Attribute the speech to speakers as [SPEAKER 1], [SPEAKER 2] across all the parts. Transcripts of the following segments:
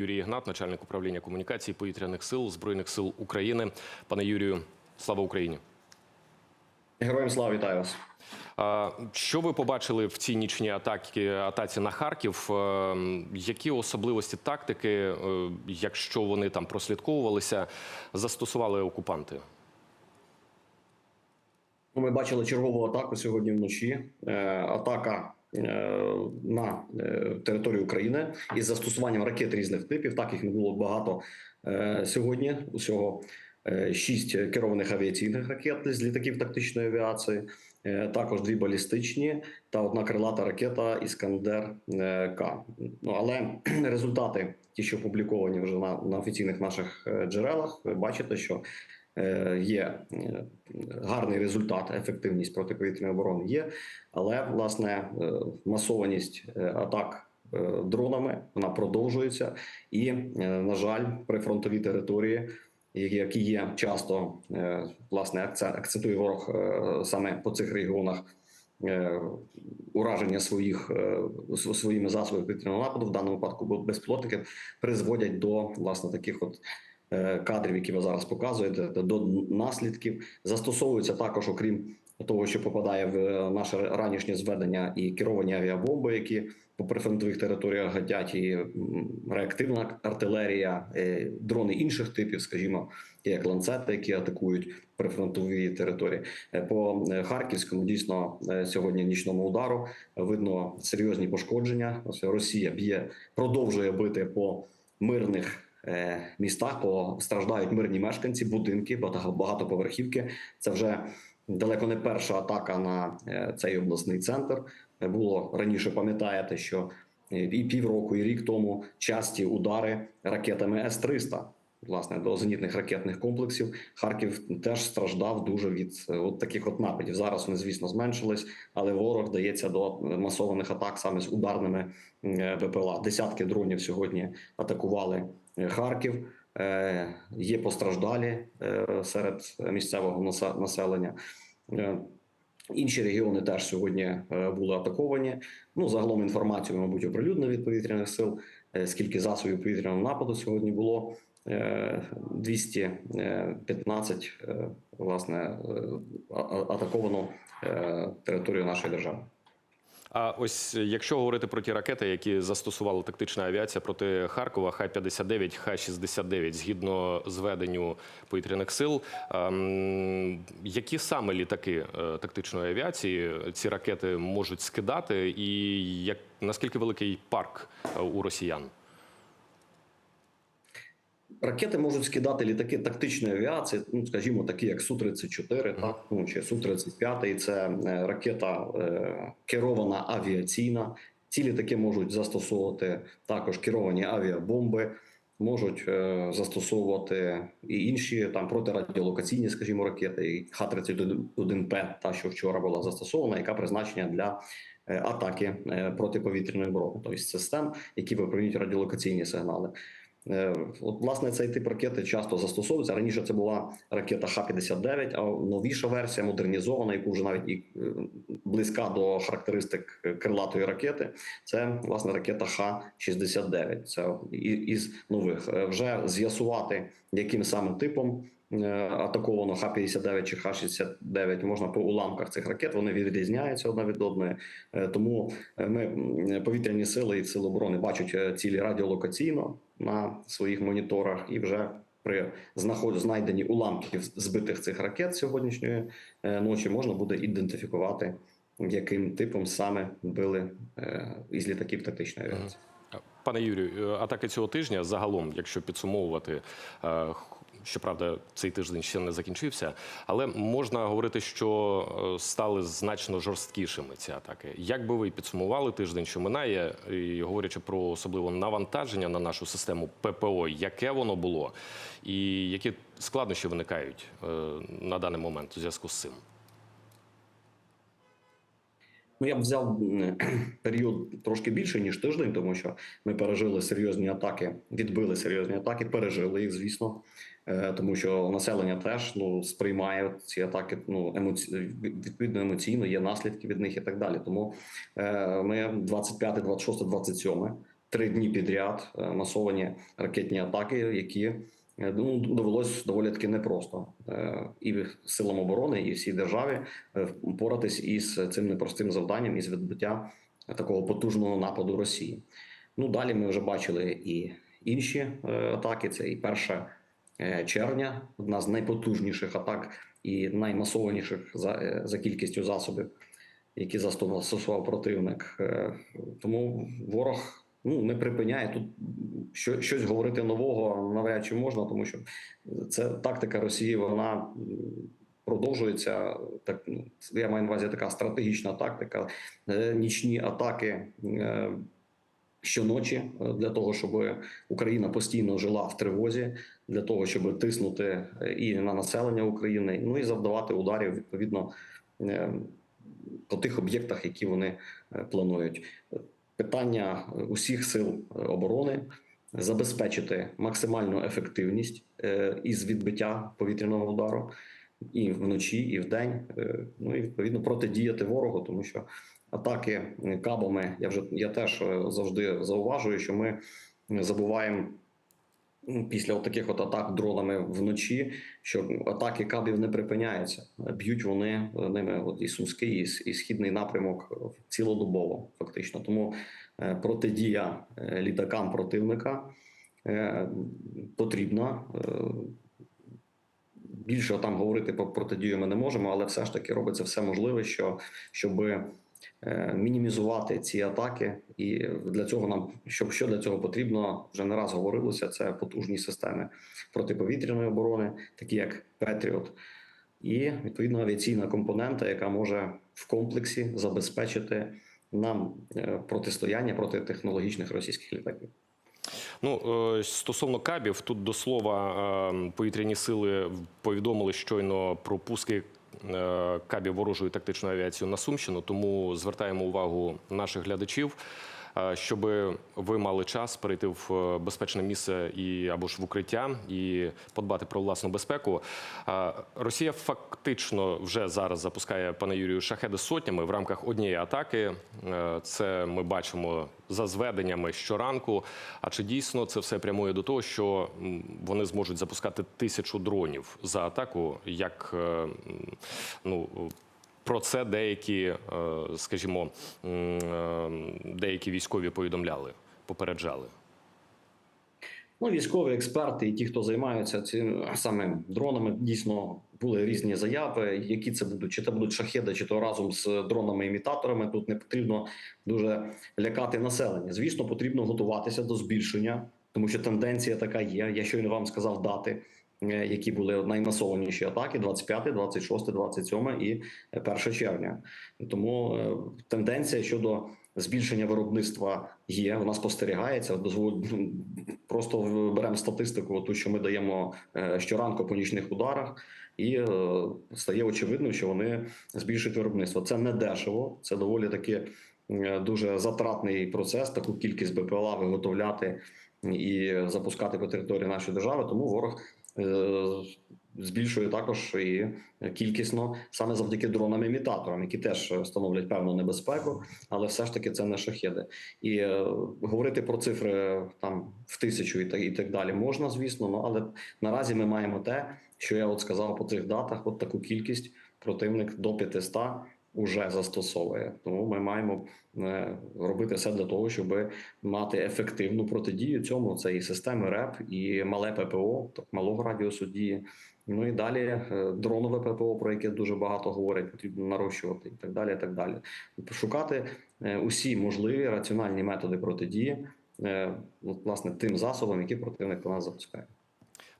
[SPEAKER 1] Юрій Ігнат, начальник управління комунікації повітряних сил Збройних сил України. Пане Юрію, слава Україні!
[SPEAKER 2] Героям слава вітаю вас.
[SPEAKER 1] Що ви побачили в цій нічній атаці, атаці на Харків? Е, Які особливості тактики, е, якщо вони там прослідковувалися, застосували окупанти?
[SPEAKER 2] Ну, Ми бачили чергову атаку сьогодні вночі. Е, Атака на е, територію України із застосуванням ракет різних типів. Так їх не було багато е, сьогодні. Усього е, шість керованих авіаційних ракет з літаків тактичної авіації. е, Також дві балістичні та одна крилата ракета Іскандер е, К. Ну але результати, ті, що опубліковані вже на, на офіційних наших е, джерелах, ви бачите, що е, є е, гарний результат, ефективність протиповітряної оборони є, але власне е, масованість е, атак. е, Дронами вона продовжується, і е, на жаль, прифронтові території, які- є часто е, власне акцент акцентує ворог е, саме по цих регіонах е, ураження своїх е, своїми засобами повітряного нападу, в даному випадку безпілотники, призводять до власне таких от е, кадрів, які ви зараз показуєте, до наслідків. Застосовуються також, окрім того, що попадає в е, наше ранішнє зведення, і керовані авіабомби, які по прифронтових територіях гатять, і реактивна артилерія, е, дрони інших типів, скажімо, як ланцети, які атакують прифронтові території. Е, По е, харківському дійсно е, сьогодні нічному удару видно серйозні пошкодження. Росія б'є, продовжує бити по мирних. Е, Містах по страждають мирні мешканці, будинки, багато- багатоповерхівки. Це вже далеко не перша атака на е, цей обласний центр. Е, Було раніше, пам'ятаєте, що і півроку, і рік тому часті удари ракетами С-300, власне, до зенітних ракетних комплексів. Харків теж страждав дуже від от таких от нападів. Зараз вони, звісно, зменшились, але ворог дається до масованих атак саме з ударними БПЛА. Десятки дронів сьогодні атакували Харків. Е, Є постраждалі е, серед місцевого насе- населення. Е, Інші регіони теж сьогодні були атаковані. Ну загалом інформацію, мабуть, оприлюднено від повітряних сил. Скільки засобів повітряного нападу сьогодні було Е, 215 е, власне атаковано територію нашої держави.
[SPEAKER 1] А ось якщо говорити про ті ракети, які застосувала тактична авіація проти Харкова, Х-59, Х-69, згідно зведенню повітряних сил, ем, які саме літаки е, тактичної авіації ці ракети можуть скидати, і як наскільки великий парк е, у росіян?
[SPEAKER 2] Ракети можуть скидати літаки тактичної авіації, ну скажімо, такі як су 34 так ну чи су 35 Це е, ракета е, керована авіаційна. Ці літаки можуть застосовувати також керовані авіабомби, можуть е, застосовувати і інші там протирадіолокаційні, скажімо, ракети, і Х-31П, та що вчора була застосована, яка призначена для е, атаки протиповітряної оборони, тобто систем, які випромінюють радіолокаційні сигнали. Е, От, власне, цей тип ракети часто застосовується. Раніше це була ракета Х-59, а новіша версія, модернізована, яку вже навіть і е, близька до характеристик крилатої ракети. Це власне ракета Х-69. Це із нових. Е, Вже з'ясувати, яким саме типом атаковано Х-59 чи Х-69 можна по уламках цих ракет. Вони відрізняються одна від одної. Тому ми повітряні сили і сили оборони бачать цілі радіолокаційно на своїх моніторах і вже. При знаході знайденні уламків збитих цих ракет сьогоднішньої е, ночі можна буде ідентифікувати, яким типом саме били е, із літаків тактичної авіації.
[SPEAKER 1] Пане Юрію, е, атаки цього тижня загалом, якщо підсумовувати, щоправда, цей тиждень ще не закінчився, але можна говорити, що е, стали значно жорсткішими ці атаки. Як би ви підсумували тиждень, що минає, і говорячи про особливо навантаження на нашу систему ППО, яке воно було, і які складнощі виникають е, на даний момент у зв'язку з цим?
[SPEAKER 2] Ну, я б взяв період трошки більше ніж тиждень, тому що ми пережили серйозні атаки, відбили серйозні атаки, пережили їх, звісно, Е, тому що населення теж ну сприймає ці атаки. Ну емоці... відповідно емоційно, є наслідки від них і так далі. Тому е, ми 25, 26, 27 три дні підряд е, масовані ракетні атаки, які е, ну, довелось доволі таки непросто е, і силам оборони, і всій державі е, впоратись із цим непростим завданням із відбиття такого потужного нападу Росії. Ну далі ми вже бачили і інші е, атаки. Це і 1 е, червня, одна з найпотужніших атак і наймасованіших за, е, за кількістю засобів, які застосував противник. Е, Тому ворог ну не припиняє тут що, щось говорити нового навряд чи можна, тому що це тактика Росії. Вона продовжується. Так ну, я маю на увазі така стратегічна тактика, е, нічні атаки. Щоночі е, для того, щоб Україна постійно жила в тривозі, для того, щоб тиснути е, і на населення України, ну і завдавати ударів відповідно е, по тих об'єктах, які вони планують. Питання усіх сил оборони забезпечити максимальну ефективність із відбиття повітряного удару і вночі, і вдень. Ну і відповідно протидіяти ворогу, тому що атаки кабами, я вже я теж е, завжди зауважую, що ми забуваємо. Після от таких от атак дронами вночі, що атаки кабів не припиняються. Б'ють вони е, ними от і сумський, і, і східний напрямок е, цілодобово, фактично. Тому протидія літакам противника потрібна. Більше там говорити про протидію ми не можемо, але все ж таки робиться все можливе, що щоб мінімізувати ці атаки, і для цього нам що, що для цього потрібно, вже не раз говорилося. Це потужні системи протиповітряної оборони, такі як Петріот, і відповідно авіаційна компонента, яка може в комплексі забезпечити нам е, протистояння проти технологічних російських літаків.
[SPEAKER 1] Ну е, стосовно кабів, тут до слова е, повітряні сили повідомили щойно про пуски е, кабів ворожої тактичної авіації на Сумщину. Тому звертаємо увагу наших глядачів. Е, Щоб ви мали час перейти в е, безпечне місце і або ж в укриття і подбати про власну безпеку. Е, Росія фактично вже зараз запускає пане Юрію шахеди сотнями в рамках однієї атаки. Це ми бачимо за зведеннями щоранку. А чи дійсно це все прямує до того, що вони зможуть запускати тисячу дронів за атаку? Як ну про це деякі, е, скажімо, е, деякі військові повідомляли, попереджали?
[SPEAKER 2] Ну, військові експерти і ті, хто займаються цим саме дронами, дійсно були різні заяви. Які це будуть, чи це будуть шахеди, чи то разом з дронами-імітаторами. Тут не потрібно дуже лякати населення. Звісно, потрібно готуватися до збільшення, тому що тенденція така є. Я щойно вам сказав дати. Е, Які були наймасованіші атаки: 25, 26, 27 і 1 червня. Тому е, тенденція щодо збільшення виробництва є. Вона спостерігається. Ну, просто беремо статистику, ту, що ми даємо е, щоранку по нічних ударах, і стає очевидно, що вони збільшують виробництво. Це не дешево, це доволі таки дуже затратний процес. Таку кількість БПЛА виготовляти і запускати по території нашої держави. Тому ворог. Е, Збільшує також і кількісно саме завдяки дронам-імітаторам, які теж становлять певну небезпеку, але все ж таки це не шахеди. І е, говорити про цифри там в тисячу і так і так далі можна, звісно. Ну але наразі ми маємо те, що я от сказав по цих датах. От таку кількість противник до 500 уже застосовує. Тому ми маємо е, робити все для того, щоб мати ефективну протидію цьому. Це і системи РЕП, і мале ППО, так малого радіусу дії. Ну і далі е, дронове ППО, про яке дуже багато говорять, потрібно нарощувати і так далі. і так далі. Шукати е, усі можливі раціональні методи протидії, власне, тим засобам, які противник по нас запускає.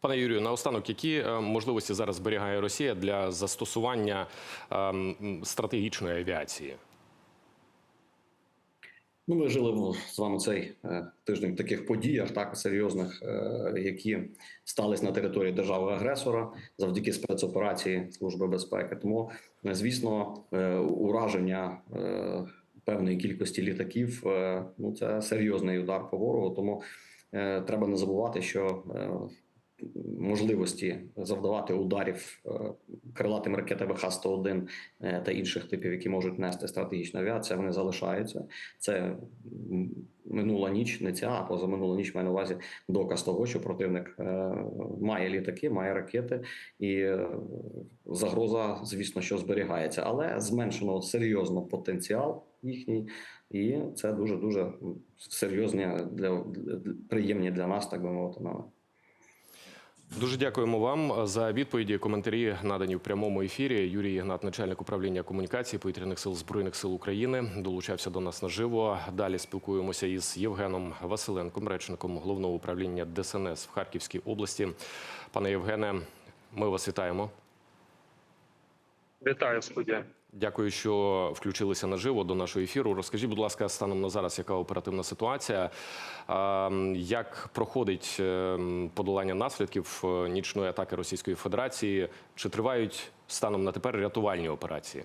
[SPEAKER 1] Пане Юрію, наостанок, які е, можливості зараз зберігає Росія для застосування ем, стратегічної авіації?
[SPEAKER 2] Ну, ми жили з вами цей е, тиждень в таких подіях, так серйозних, е, які стались на території держави-агресора завдяки спецоперації Служби безпеки. Тому, звісно, ураження певної кількості літаків ну це серйозний удар по ворогу. Тому треба не забувати, що можливості завдавати ударів е, крилатими ракетами Х-101 е, та інших типів, які можуть нести стратегічна авіація, вони залишаються. Це минула ніч, не ця, а позаминула ніч маю на увазі доказ того, що противник е, має літаки, має ракети, і загроза, звісно, що зберігається, але зменшено серйозно потенціал їхній, і це дуже дуже серйозні для, для приємні для нас, так би мовити, новини.
[SPEAKER 1] Дуже дякуємо вам за відповіді. Коментарі надані в прямому ефірі. Юрій Ігнат, начальник управління комунікації повітряних сил збройних сил України, долучався до нас наживо. Далі спілкуємося із Євгеном Василенком, речником головного управління ДСНС в Харківській області. Пане Євгене, ми вас вітаємо.
[SPEAKER 3] Вітаю студія.
[SPEAKER 1] Дякую, що включилися наживо до нашого ефіру. Розкажіть, будь ласка, станом на зараз, яка оперативна ситуація? Як проходить е, подолання наслідків е, нічної атаки Російської Федерації? Чи тривають станом на тепер рятувальні операції?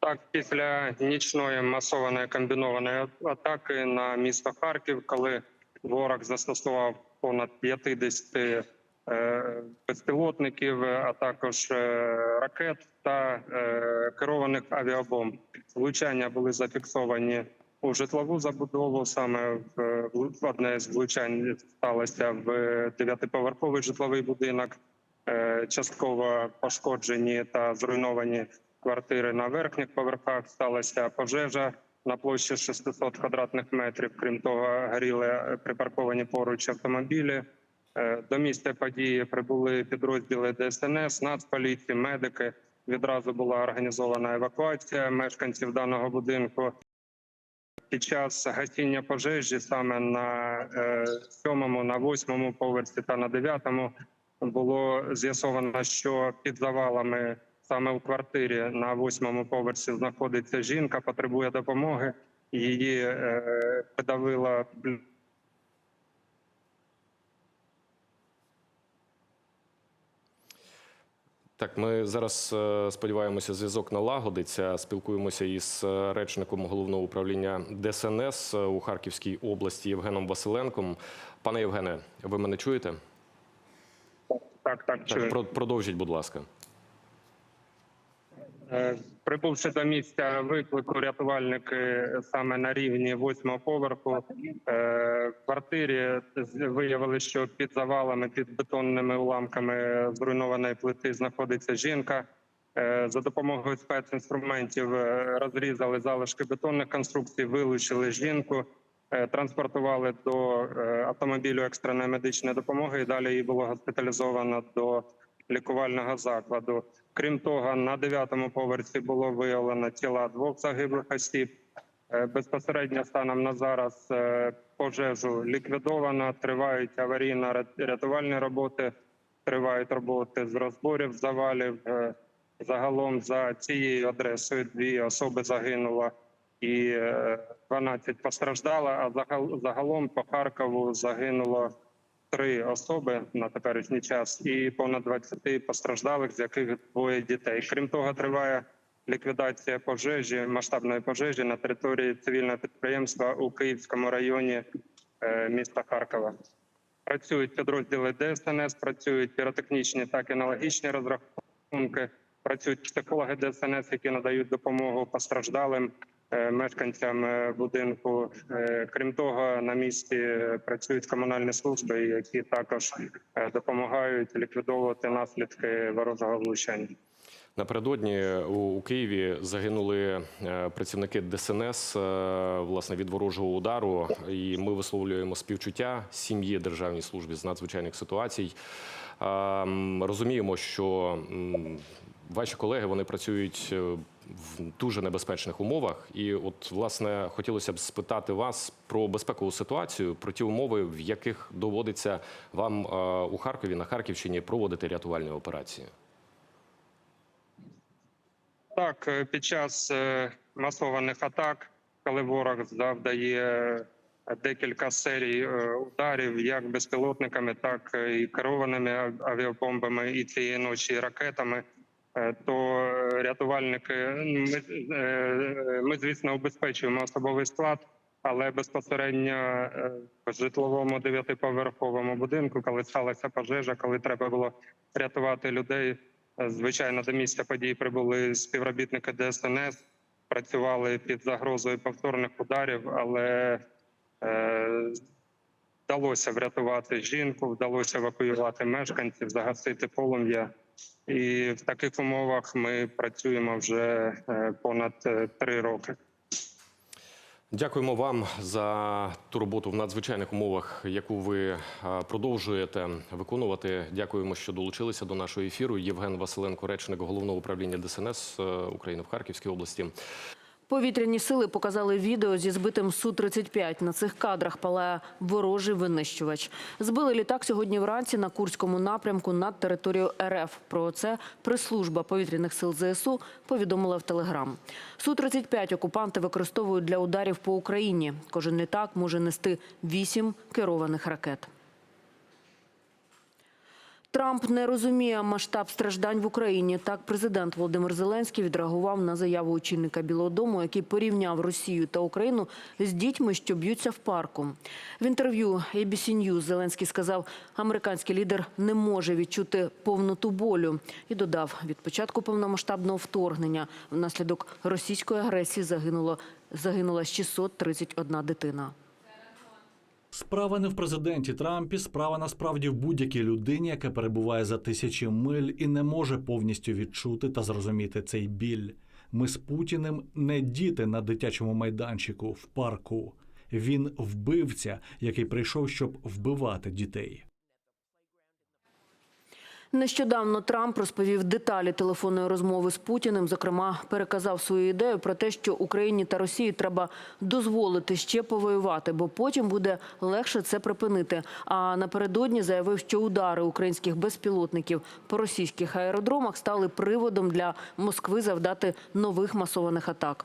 [SPEAKER 3] Так, після нічної масованої комбінованої атаки на місто Харків, коли ворог застосував понад 50 е, безпілотників, а також е, ракет та е, керованих авіабомб. Влучання були зафіксовані у житлову забудову. Саме в, одне з влучань сталося в дев'ятиповерховий житловий будинок. Е, Частково пошкоджені та зруйновані квартири на верхніх поверхах. Сталася пожежа на площі 600 квадратних метрів. Крім того, горіли е, припарковані поруч автомобілі. Е, До місця події прибули підрозділи ДСНС, Нацполіції, медики. Відразу була організована евакуація мешканців даного будинку. Під час гасіння пожежі саме на е, сьомому, на восьмому поверсі та на дев'ятому було з'ясовано, що під завалами саме у квартирі на восьмому поверсі знаходиться жінка, потребує допомоги. Її е, придавила
[SPEAKER 1] Так, ми зараз е, сподіваємося, зв'язок налагодиться. Спілкуємося із е, речником головного управління ДСНС у Харківській області Євгеном Василенком. Пане Євгене, ви мене чуєте?
[SPEAKER 3] так, так.
[SPEAKER 1] Так, чую. продовжіть, будь ласка.
[SPEAKER 3] Е, Прибувши до місця виклику, рятувальники саме на рівні восьмого поверху е, в квартирі виявили, що під завалами, під бетонними уламками зруйнованої плити знаходиться жінка. Е, За допомогою спецінструментів е, розрізали залишки бетонних конструкцій, вилучили жінку, е, транспортували до е, автомобілю екстреної медичної допомоги. І далі її було госпіталізовано до лікувального закладу. Крім того, на дев'ятому поверсі було виявлено тіла двох загиблих осіб. Е, Безпосередньо станом на зараз е, пожежу ліквідовано. Тривають аварійно-рятувальні роботи, тривають роботи з розборів завалів. Е, Загалом за цією адресою дві особи загинуло і е, 12 постраждало. А загал- загалом по Харкову загинуло три особи на теперішній час і понад 20 постраждалих, з яких двоє дітей. Крім того, триває ліквідація пожежі, масштабної пожежі на території цивільного підприємства у Київському районі е, міста Харкова. Працюють підрозділи ДСНС, працюють піротехнічні та кінологічні розрахунки. Працюють психологи ДСНС, які надають допомогу постраждалим мешканцям е, будинку. Е, Крім того, на місці е, працюють комунальні служби, які також е, допомагають ліквідовувати наслідки ворожого влучання.
[SPEAKER 1] Напередодні у, Києві загинули е, працівники ДСНС е, власне від ворожого удару. І ми висловлюємо співчуття сім'ї Державній службі з надзвичайних ситуацій. Е, Розуміємо, що ваші колеги вони працюють е, в дуже небезпечних умовах. І, от, власне, хотілося б спитати вас про безпекову ситуацію, про ті умови, в яких доводиться вам е, у Харкові на Харківщині проводити рятувальні операції.
[SPEAKER 3] Так, е, під час масованих атак, коли ворог завдає декілька серій ударів, як безпілотниками, так і керованими ав- авіабомбами, і цієї ночі ракетами, то е, рятувальники ми, е, ми звісно убезпечуємо особовий склад але безпосередньо е, в житловому дев'ятиповерховому будинку, коли сталася пожежа, коли треба було рятувати людей. Звичайно, до місця подій прибули співробітники ДСНС, працювали під загрозою повторних ударів, але е, вдалося врятувати жінку, вдалося евакуювати мешканців, загасити полум'я. І в таких умовах ми працюємо вже е, понад е, три роки.
[SPEAKER 1] Дякуємо вам за ту роботу в надзвичайних умовах, яку ви е, продовжуєте виконувати. Дякуємо, що долучилися до нашого ефіру. Євген Василенко, речник головного управління ДСНС України в Харківській області.
[SPEAKER 4] Повітряні сили показали відео зі збитим Су-35. На цих кадрах палає ворожий винищувач. Збили літак сьогодні вранці на Курському напрямку над територією РФ. Про це прес-служба повітряних сил ЗСУ повідомила в Телеграм. Су-35 окупанти використовують для ударів по Україні. Кожен літак може нести вісім керованих ракет. Трамп не розуміє масштаб страждань в Україні. Так, президент Володимир Зеленський відреагував на заяву очільника Білого Дому, який порівняв Росію та Україну з дітьми, що б'ються в парку. В інтерв'ю ABC News Зеленський сказав, американський лідер не може відчути повноту болю і додав, від початку повномасштабного вторгнення внаслідок російської агресії загинуло загинула 631 дитина.
[SPEAKER 5] Справа не в президенті Трампі, справа насправді в будь-якій людині, яка перебуває за тисячі миль і не може повністю відчути та зрозуміти цей біль. Ми з Путіним не діти на дитячому майданчику в парку. Він вбивця, який прийшов, щоб вбивати дітей.
[SPEAKER 4] Нещодавно Трамп розповів деталі телефонної розмови з Путіним. Зокрема, переказав свою ідею про те, що Україні та Росії треба дозволити ще повоювати, бо потім буде легше це припинити. А напередодні заявив, що удари українських безпілотників по російських аеродромах стали приводом для Москви завдати нових масованих атак.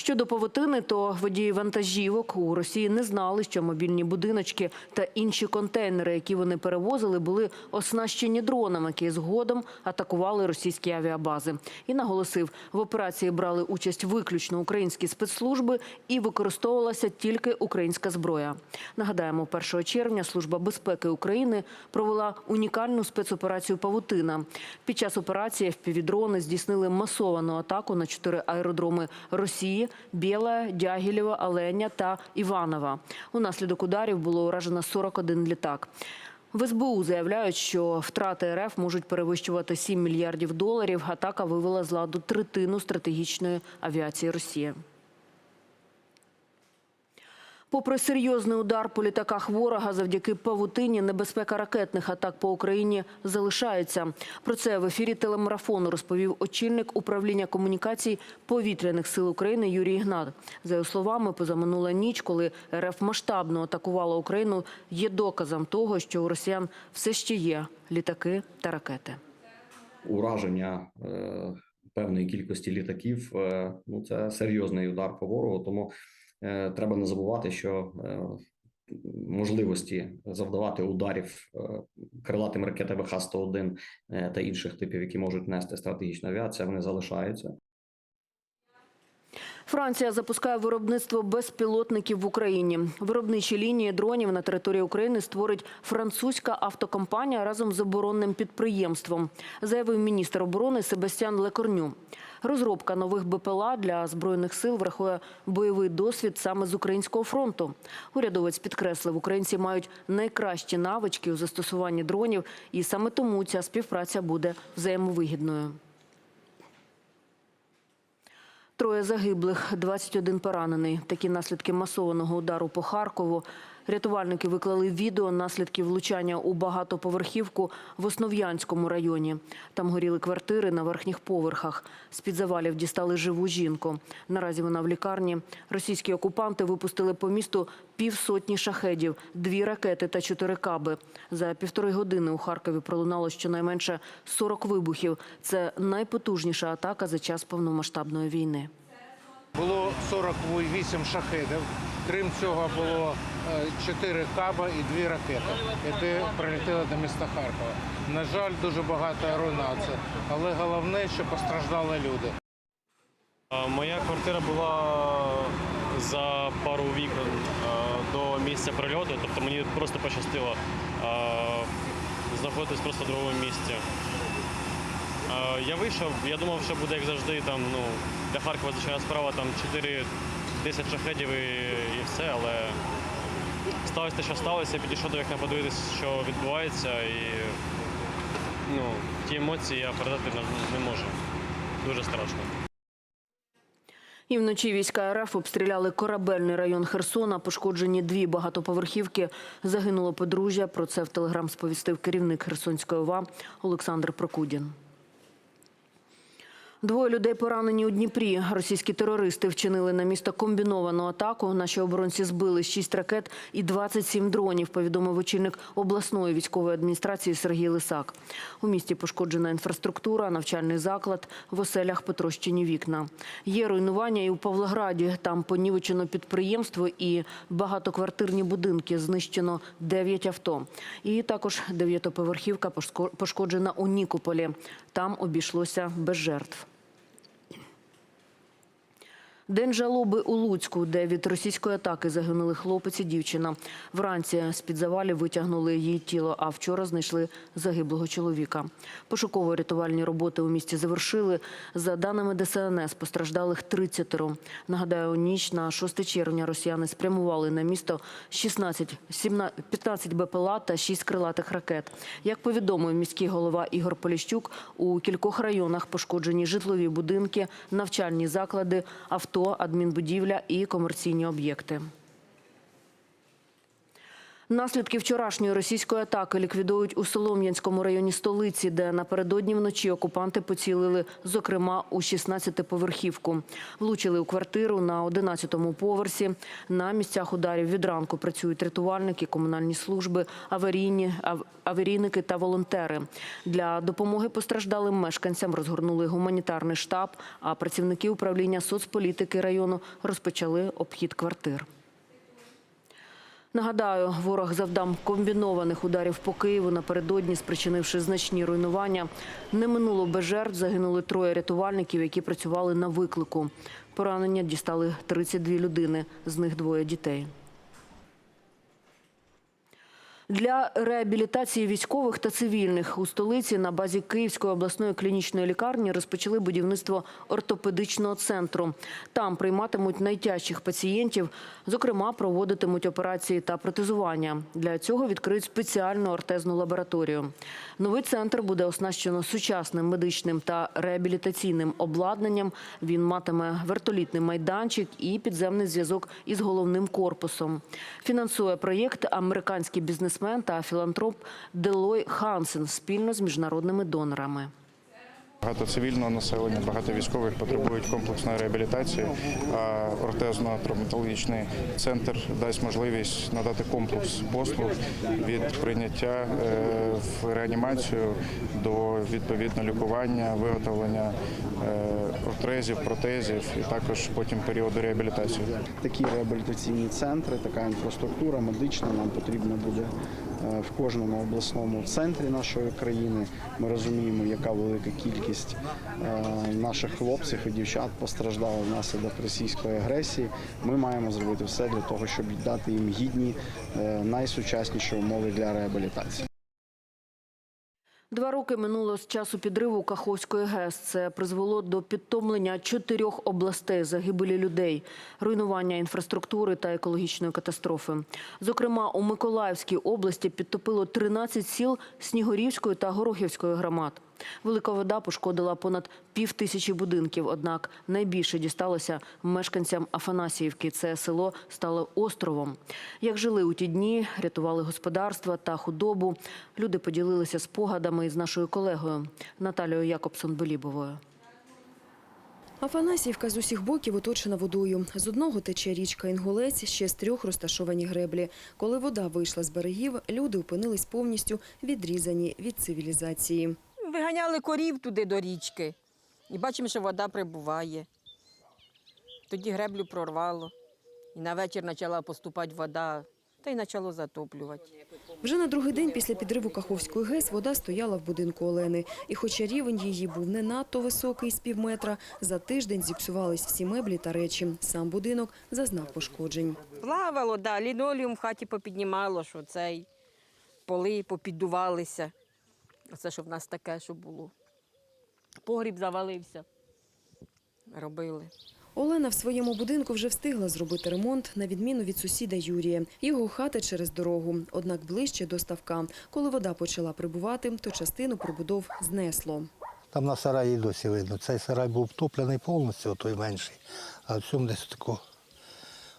[SPEAKER 4] Щодо павутини, то водії вантажівок у Росії не знали, що мобільні будиночки та інші контейнери, які вони перевозили, були оснащені дронами, які згодом атакували російські авіабази. І наголосив, в операції брали участь виключно українські спецслужби і використовувалася тільки українська зброя. Нагадаємо, 1 червня Служба безпеки України провела унікальну спецоперацію Павутина. Під час операції впівдрони здійснили масовану атаку на чотири аеродроми Росії: Біла, Дягілєва, Оленя та Іванова. Унаслідок ударів було уражено 41 літак. В СБУ заявляють, що втрати РФ можуть перевищувати 7 мільярдів доларів. Атака вивела з ладу третину стратегічної авіації Росії. Попри серйозний удар по літаках ворога, завдяки павутині небезпека ракетних атак по Україні залишається. Про це в ефірі телемарафону розповів очільник управління комунікацій повітряних сил України Юрій Ігнат. За його словами, позаминула ніч, коли РФ масштабно атакувала Україну, є доказом того, що у росіян все ще є літаки та ракети.
[SPEAKER 2] Ураження е, певної кількості літаків е, ну це серйозний удар по ворогу. Тому треба не забувати, що е, можливості завдавати ударів е, крилатим ракетами Х-101 е, та інших типів, які можуть нести стратегічна авіація, вони залишаються.
[SPEAKER 4] Франція запускає виробництво безпілотників в Україні. Виробничі лінії дронів на території України створить французька автокомпанія разом з оборонним підприємством, заявив міністр оборони Себастьян Лекорню. Розробка нових БПЛА для збройних сил врахує бойовий досвід саме з українського фронту. Урядовець підкреслив, українці мають найкращі навички у застосуванні дронів, і саме тому ця співпраця буде взаємовигідною. Троє загиблих, 21 поранений. Такі наслідки масованого удару по Харкову. Рятувальники виклали відео наслідків влучання у багатоповерхівку в Основ'янському районі. Там горіли квартири на верхніх поверхах. З-під завалів дістали живу жінку. Наразі вона в лікарні. Російські окупанти випустили по місту півсотні шахедів, дві ракети та чотири каби. За півтори години у Харкові пролунало щонайменше 40 вибухів. Це найпотужніша атака за час повномасштабної війни.
[SPEAKER 6] Було 48 шахедів. Крім цього, було 4 каба і 2 ракети, які прилетіли до міста Харкова. На жаль, дуже багато руйнації, але головне, що постраждали люди.
[SPEAKER 7] Моя квартира була за пару вікон е, до місця прильоту. Тобто мені просто пощастило е, знаходитись просто в другому місці. Я вийшов, я думав, що буде як завжди. Там, ну, для Харкова звичайна справа, там 4-10 шахедів і, і все, але сталося те, що сталося. Я підійшов до вікна подивитися, що відбувається, і ну, ті емоції я передати не можу. Дуже страшно.
[SPEAKER 4] І вночі війська РФ обстріляли корабельний район Херсона. Пошкоджені дві багатоповерхівки. Загинуло подружжя. Про це в телеграм сповістив керівник Херсонської ОВА Олександр Прокудін. Двоє людей поранені у Дніпрі. Російські терористи вчинили на місто комбіновану атаку. Наші оборонці збили 6 ракет і 27 дронів, повідомив очільник обласної військової адміністрації Сергій Лисак. У місті пошкоджена інфраструктура, навчальний заклад, в оселях потрощені вікна. Є руйнування і у Павлограді. Там понівечено підприємство і багатоквартирні будинки. Знищено 9 авто. І також дев'ятоповерхівка пошко- пошкоджена у Нікополі. Там обійшлося без жертв. День жалоби у Луцьку, де від російської атаки загинули хлопець і дівчина. Вранці з-під завалів витягнули її тіло, а вчора знайшли загиблого чоловіка. Пошуково-рятувальні роботи у місті завершили. За даними ДСНС, постраждалих 30 Нагадаю, у ніч на 6 червня росіяни спрямували на місто 16, 17, 15 БПЛА та 6 крилатих ракет. Як повідомив міський голова Ігор Поліщук, у кількох районах пошкоджені житлові будинки, навчальні заклади, авто, адмінбудівля і комерційні об'єкти. Наслідки вчорашньої російської атаки ліквідують у Солом'янському районі столиці, де напередодні вночі окупанти поцілили, зокрема, у 16-поверхівку. Влучили у квартиру на 11-му поверсі. На місцях ударів від ранку працюють рятувальники, комунальні служби, аварійні, ав- аварійники та волонтери. Для допомоги постраждалим мешканцям розгорнули гуманітарний штаб, а працівники управління соцполітики району розпочали обхід квартир. Нагадаю, ворог завдав комбінованих ударів по Києву напередодні, спричинивши значні руйнування. Не минуло без жертв. Загинули троє рятувальників, які працювали на виклику. Поранення дістали 32 людини, з них двоє дітей. Для реабілітації військових та цивільних у столиці на базі Київської обласної клінічної лікарні розпочали будівництво ортопедичного центру. Там прийматимуть найтяжчих пацієнтів, зокрема, проводитимуть операції та протезування. Для цього відкриють спеціальну ортезну лабораторію. Новий центр буде оснащено сучасним медичним та реабілітаційним обладнанням. Він матиме вертолітний майданчик і підземний зв'язок із головним корпусом. Фінансує проєкт американський бізнесмен та філантроп Делой Хансен спільно з міжнародними донорами.
[SPEAKER 8] Багато цивільного населення, багато військових потребують комплексної реабілітації. А ортезно-травматологічний центр дасть можливість надати комплекс послуг від прийняття е, в реанімацію до відповідно лікування, виготовлення е, ортезів, протезів і також потім періоду реабілітації.
[SPEAKER 9] такі реабілітаційні центри, така інфраструктура медична нам потрібна буде в кожному обласному центрі нашої країни. Ми розуміємо, яка велика кількість е, наших хлопців і дівчат постраждала внаслідок російської агресії. Ми маємо зробити все для того, щоб дати їм гідні, е, найсучасніші умови для реабілітації.
[SPEAKER 4] Два роки минуло з часу підриву Каховської ГЕС. Це призвело до підтомлення чотирьох областей, загибелі людей, руйнування інфраструктури та екологічної катастрофи. Зокрема, у Миколаївській області підтопило 13 сіл Снігурівської та Горохівської громад. Велика вода пошкодила понад пів тисячі будинків. Однак найбільше дісталося мешканцям Афанасіївки. Це село стало островом. Як жили у ті дні, рятували господарства та худобу. Люди поділилися спогадами із нашою колегою Наталією Якобсон-Белібовою.
[SPEAKER 10] Афанасівка з усіх боків оточена водою. З одного тече річка Інгулець, ще з трьох розташовані греблі. Коли вода вийшла з берегів, люди опинились повністю відрізані від цивілізації.
[SPEAKER 11] Виганяли корів туди до річки. І бачимо, що вода прибуває. Тоді греблю прорвало. І на вечір почала поступати вода та й почало затоплювати.
[SPEAKER 10] Вже на другий день після підриву Каховської ГЕС вода стояла в будинку Олени. І хоча рівень її був не надто високий, з півметра, за тиждень зіпсувались всі меблі та речі. Сам будинок зазнав пошкоджень.
[SPEAKER 11] Плавало, да, лінолеум в хаті попіднімало, що цей поли попіддувалися. Оце що в нас таке, що було. Погріб завалився. Робили.
[SPEAKER 10] Олена в своєму будинку вже встигла зробити ремонт, на відміну від сусіда Юрія. Його хата через дорогу, однак ближче до ставка. Коли вода почала прибувати, то частину прибудов знесло.
[SPEAKER 12] Там на сараї досі видно. Цей сарай був втоплений повністю, той менший, а в цьому десь тако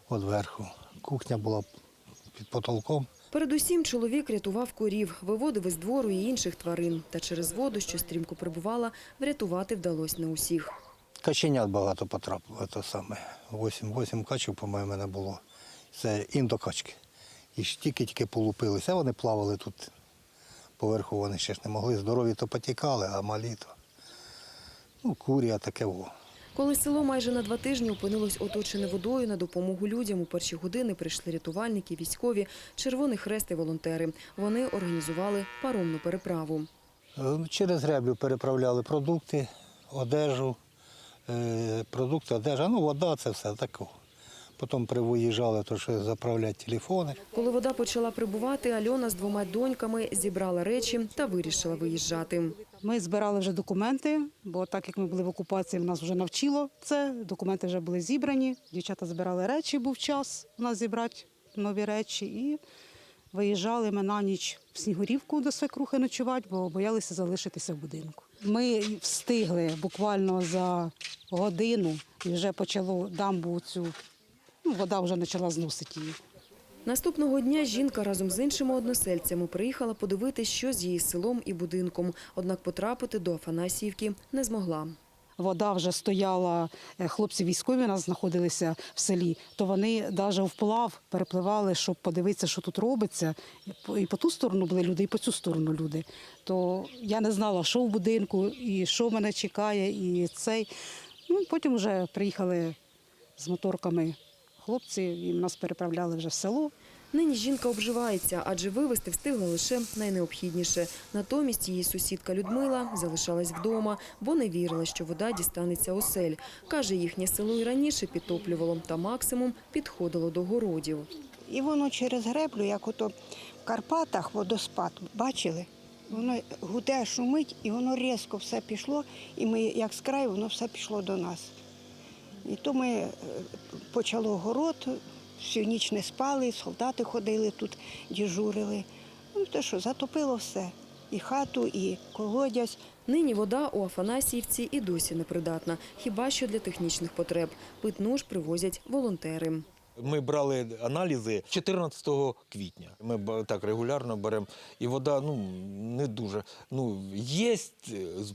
[SPEAKER 12] от верху. Кухня була під потолком.
[SPEAKER 10] Передусім чоловік рятував корів, виводив із двору і інших тварин. Та через воду, що стрімко прибувала, врятувати вдалося не усіх.
[SPEAKER 12] Каченят багато потрапило, то саме. Восім, восім качок, по-моєму, мене було. Це індокачки. І ж тільки-тільки полупилися, вони плавали тут. Поверху вони ще ж не могли. Здорові то потікали, а малі то. Ну, курі, а таке во.
[SPEAKER 10] Коли село майже на два тижні опинилось оточене водою, на допомогу людям у перші години прийшли рятувальники, військові, Червоний Хрест і волонтери. Вони організували паромну переправу.
[SPEAKER 12] Е, Через греблю переправляли продукти, одежу, е, продукти, одежа, ну вода, це все таке. Потім привиїжджали, то що заправляти телефони.
[SPEAKER 10] Коли вода почала прибувати, Альона з двома доньками зібрала речі та вирішила виїжджати.
[SPEAKER 13] Ми збирали вже документи, бо так як ми були в окупації, в нас вже навчило це. Документи вже були зібрані. Дівчата збирали речі, був час у нас зібрати нові речі. І виїжджали ми на ніч в Снігурівку до свекрухи ночувати, бо боялися залишитися в будинку. Ми встигли буквально за годину і вже почало дамбу цю. Ну, вода вже почала зносити її.
[SPEAKER 10] Наступного дня жінка разом з іншими односельцями приїхала подивитись, що з її селом і будинком. Однак потрапити до Афанасіївки не змогла.
[SPEAKER 13] вода вже стояла, е, хлопці військові у нас знаходилися в селі, то вони навіть вплав перепливали, щоб подивитися, що тут робиться. І по ту сторону були люди, і по цю сторону люди. То я не знала, що в будинку, і що мене чекає, і цей. Ну, потім вже приїхали з моторками хлопці, і нас переправляли вже в село.
[SPEAKER 10] Нині жінка обживається, адже вивезти встигла лише найнеобхідніше. Натомість її сусідка Людмила залишалась вдома, бо не вірила, що вода дістанеться осель. Каже, їхнє село і раніше підтоплювало, та максимум підходило до городів.
[SPEAKER 14] І воно через греблю, як ото в Карпатах водоспад, бачили? Воно гуде, шумить, і воно різко все пішло, і ми, як з краю, воно все пішло до нас. І то ми е, почало город, всю ніч не спали, солдати ходили тут, діжурили. Ну, те що, затопило все. І хату, і колодязь.
[SPEAKER 10] Нині вода у Афанасіївці і досі непридатна, хіба що для технічних потреб. Питну ж привозять волонтери.
[SPEAKER 15] Ми брали аналізи 14 квітня. Ми так регулярно беремо. І вода ну, не дуже. Ну, є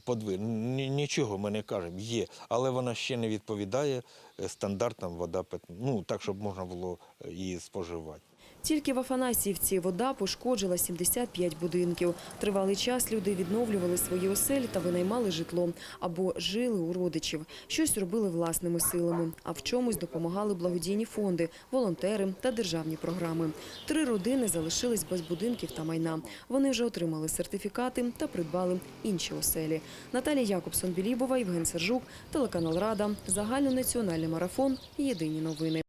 [SPEAKER 15] подвиг, ні- нічого ми не кажемо, є. Але вона ще не відповідає е, стандартам вода. Ну, так, щоб можна було е, її споживати.
[SPEAKER 10] Тільки в Афанасіївці вода пошкоджила 75 будинків. Тривалий час люди відновлювали свої оселі та винаймали житло або жили у родичів. Щось робили власними силами, а в чомусь допомагали благодійні фонди, волонтери та державні програми. Три родини залишились без будинків та майна. Вони вже отримали сертифікати та придбали інші оселі. Наталія Якобсон-Білібова, Євген Сержук, телеканал Рада, загальнонаціональний марафон. Єдині новини.